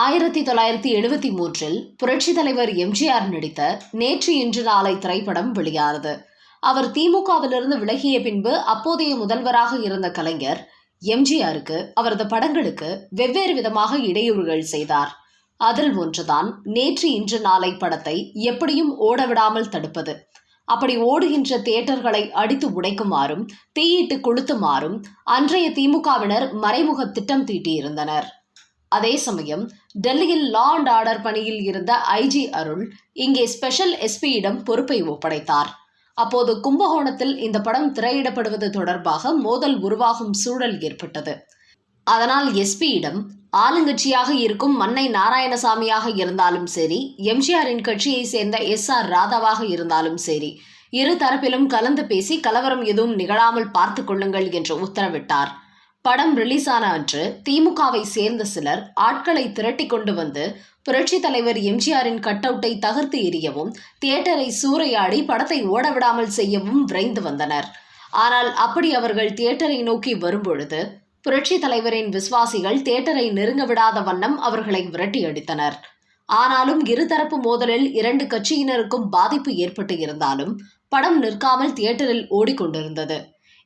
ஆயிரத்தி தொள்ளாயிரத்தி எழுபத்தி மூன்றில் புரட்சித் தலைவர் எம்ஜிஆர் நடித்த நேற்று இன்று நாளை திரைப்படம் வெளியானது. அவர் திமுகவிலிருந்து விலகிய பின்பு அப்போதைய முதல்வராக இருந்த கலைஞர் எம்ஜிஆருக்கு அவரது படங்களுக்கு வெவ்வேறு விதமாக இடையூறுகள் செய்தார். அதில் ஒன்றுதான் நேற்று இன்று நாளை படத்தை எப்படியும் ஓடவிடாமல் தடுப்பது. அப்படி ஓடுகின்ற தியேட்டர்களை அடித்து உடைக்குமாறும் தீயிட்டு கொளுத்துமாறும் அன்றைய திமுகவினர் மறைமுக திட்டம் தீட்டியிருந்தனர். அதே சமயம் டெல்லியில் லா அண்ட் ஆர்டர் பணியில் இருந்த ஐஜி அருள் இங்கே ஸ்பெஷல் எஸ்பியிடம் பொறுப்பை ஒப்படைத்தார். அப்போது கும்பகோணத்தில் இந்த படம் திரையிடப்படுவது தொடர்பாக மோதல் உருவாகும் சூழல் ஏற்பட்டது. அதனால் எஸ்பியிடம் ஆளுங்கட்சியாக இருக்கும் மன்னை நாராயணசாமியாக இருந்தாலும் சரி எம்ஜிஆரின் கட்சியை சேர்ந்த எஸ் ஆர் ராதாவாக இருந்தாலும் சரி இரு தரப்பிலும் கலந்து பேசி கலவரம் எதுவும் நிகழாமல் பார்த்து கொள்ளுங்கள் என்று உத்தரவிட்டார். படம் ரிலீஸ் ஆன அன்று திமுகவை சேர்ந்த சிலர் ஆட்களை திரட்டி கொண்டு வந்து புரட்சி தலைவர் எம்ஜிஆரின் கட் அவுட்டை தகர்த்து எரியவும் தியேட்டரை சூறையாடி படத்தை ஓடவிடாமல் செய்யவும் விரைந்து வந்தனர். ஆனால் அப்படி அவர்கள் தியேட்டரை நோக்கி வரும்பொழுது புரட்சி தலைவரின் விசுவாசிகள் தியேட்டரை நெருங்க விடாத வண்ணம் அவர்களை விரட்டி அடித்தனர். ஆனாலும் இருதரப்பு மோதலில் இரண்டு கட்சியினருக்கும் பாதிப்பு ஏற்பட்டு இருந்தாலும் படம் நிற்காமல் தியேட்டரில் ஓடிக்கொண்டிருந்தது.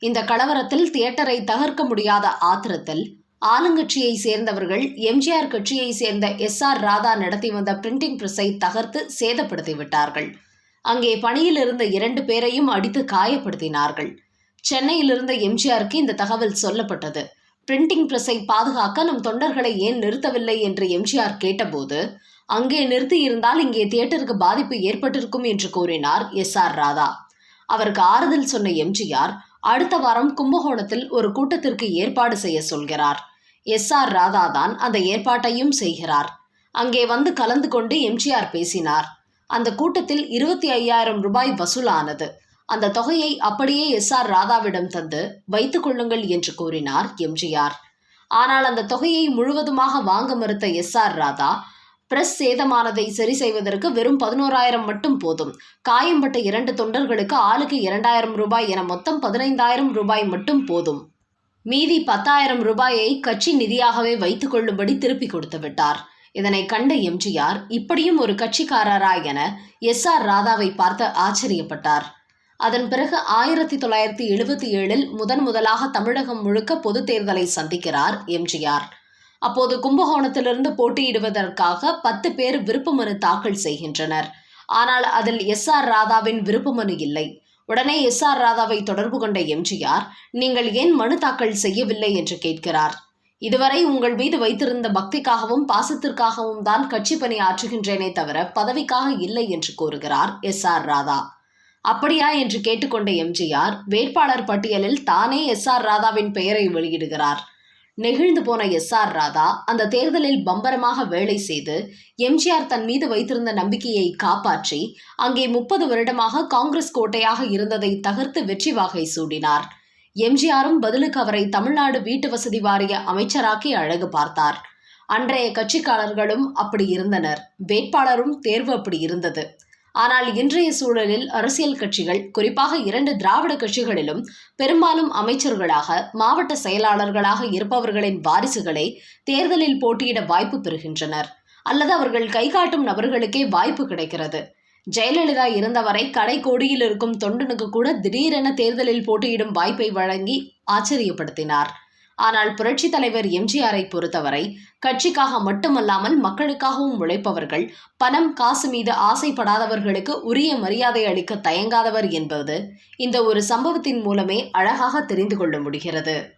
இந்த கலவரத்தில் தியேட்டரை தகர்க்க முடியாத ஆத்திரத்தில் ஆளுங்கட்சியை சேர்ந்தவர்கள் எம்ஜிஆர் கட்சியை சேர்ந்த எஸ் ஆர் ராதா நடத்தி வந்த பிரிண்டிங் பிரஸை தகர்த்து சேதப்படுத்தி விட்டார்கள். அங்கே பணியில் இருந்த இரண்டு பேரையும் அடித்து காயப்படுத்தினார்கள். சென்னையில் இருந்த எம்ஜிஆருக்கு இந்த தகவல் சொல்லப்பட்டது. பிரிண்டிங் பிரஸை பாதுகாக்க நம் தொண்டர்களை ஏன் நிறுத்தவில்லை என்று எம்ஜிஆர் கேட்டபோது அங்கே நிறுத்தி இருந்தால் இங்கே தியேட்டருக்கு பாதிப்பு ஏற்பட்டிருக்கும் என்று கூறினார் எஸ் ஆர் ராதா. அவருக்கு ஆறுதல் சொன்ன எம்ஜிஆர் அடுத்த வாரம் கும்பகோணத்தில் ஒரு கூட்டத்திற்கு ஏற்பாடு செய்ய சொல்கிறார். எஸ் ஆர் ராதா தான் அந்த ஏற்பாட்டையும் செய்கிறார். அங்கே வந்து கலந்து கொண்டு எம்ஜிஆர் பேசினார். அந்த கூட்டத்தில் இருபத்தி ஐயாயிரம் ரூபாய் வசூலானது. அந்த தொகையை அப்படியே எஸ் ஆர் ராதாவிடம் தந்து வைத்துக் கொள்ளுங்கள் என்று கூறினார் எம்ஜிஆர். ஆனால் அந்த தொகையை முழுவதுமாக வாங்க மறுத்த எஸ் ஆர் ராதா பிரஸ் சேதமானதை சரி செய்வதற்கு வெறும் பதினோராயிரம் மட்டும் போதும். காயம்பட்ட இரண்டு தொண்டர்களுக்கு ஆளுக்கு இரண்டாயிரம் ரூபாய் என மொத்தம் பதினைந்தாயிரம் ரூபாய் மட்டும் போதும். மீதி பத்தாயிரம் ரூபாயை கட்சி நிதியாகவே வைத்துக் கொள்ளும்படி திருப்பி கொடுத்து விட்டார். இதனை கண்ட எம்ஜிஆர் இப்படியும் ஒரு கட்சிக்காரரா என எஸ் ஆர் ராதாவை பார்த்து ஆச்சரியப்பட்டார். அதன் பிறகு ஆயிரத்தி தொள்ளாயிரத்தி எழுபத்தி ஏழில் முதன் முதலாக தமிழகம் முழுக்க பொதுத் தேர்தலை சந்திக்கிறார் எம்ஜிஆர். அப்போது கும்பகோணத்திலிருந்து போட்டியிடுவதற்காக பத்து பேர் விருப்பமனு தாக்கல் செய்கின்றனர். ஆனால் அதில் எஸ் ஆர் ராதாவின் விருப்பமனு இல்லை. உடனே எஸ் ஆர் ராதாவை தொடர்பு கொண்ட எம்ஜிஆர் நீங்கள் ஏன் மனு தாக்கல் செய்யவில்லை? என்று கேட்கிறார். இதுவரை உங்கள் மீது வைத்திருந்த பக்திக்காகவும் பாசத்திற்காகவும் தான் கட்சி பணி ஆற்றுகின்றேனே தவிர பதவிக்காக இல்லை என்று கூறுகிறார் எஸ் ஆர் ராதா. அப்படியா? என்று கேட்டுக்கொண்ட எம்ஜிஆர் வேட்பாளர் பட்டியலில் தானே எஸ் ஆர் ராதாவின் பெயரை வெளியிடுகிறார். நெகிழ்ந்து போன எஸ் ஆர் ராதா அந்த தேர்தலில் பம்பரமாக வேலை செய்து எம்ஜிஆர் தன் மீது வைத்திருந்த நம்பிக்கையை காப்பாற்றி அங்கே முப்பது வருடமாக காங்கிரஸ் கோட்டையாக இருந்ததை தகர்த்து வெற்றி வாகை சூடினார். எம்ஜிஆரும் பதிலுக்கு அவரை தமிழ்நாடு வீட்டு வசதி வாரிய அமைச்சராக்கி அழகு பார்த்தார். அன்றைய கட்சிக்காரர்களும் அப்படி இருந்தனர். வேட்பாளரும் தேர்வு அப்படி இருந்தது. ஆனால் இன்றைய சூழலில் அரசியல் கட்சிகள் குறிப்பாக இரண்டு திராவிட கட்சிகளிலும் பெரும்பாலும் அமைச்சர்களாக மாவட்ட செயலாளர்களாக இருப்பவர்களின் வாரிசுகளை தேர்தலில் போட்டியிட வாய்ப்பு பெறுகின்றனர். அல்லது அவர்கள் கைகாட்டும் நபர்களுக்கே வாய்ப்பு கிடைக்கிறது. ஜெயலலிதா இருந்தவரை கடைக்கோடியில் இருக்கும் தொண்டனுக்கு கூட திடீரென தேர்தலில் போட்டியிடும் வாய்ப்பை வழங்கி ஆச்சரியப்படுத்தினார். ஆனால் புரட்சி தலைவர் எம்ஜிஆரை பொறுத்தவரை கட்சிக்காக மட்டுமல்லாமல் மக்களுக்காகவும் உழைப்பவர்கள் பணம் காசு மீது ஆசைப்படாதவர்களுக்கு உரிய மரியாதை அளிக்க தயங்காதவர் என்பது இந்த ஒரு சம்பவத்தின் மூலமே அழகாக தெரிந்து கொள்ள முடிகிறது.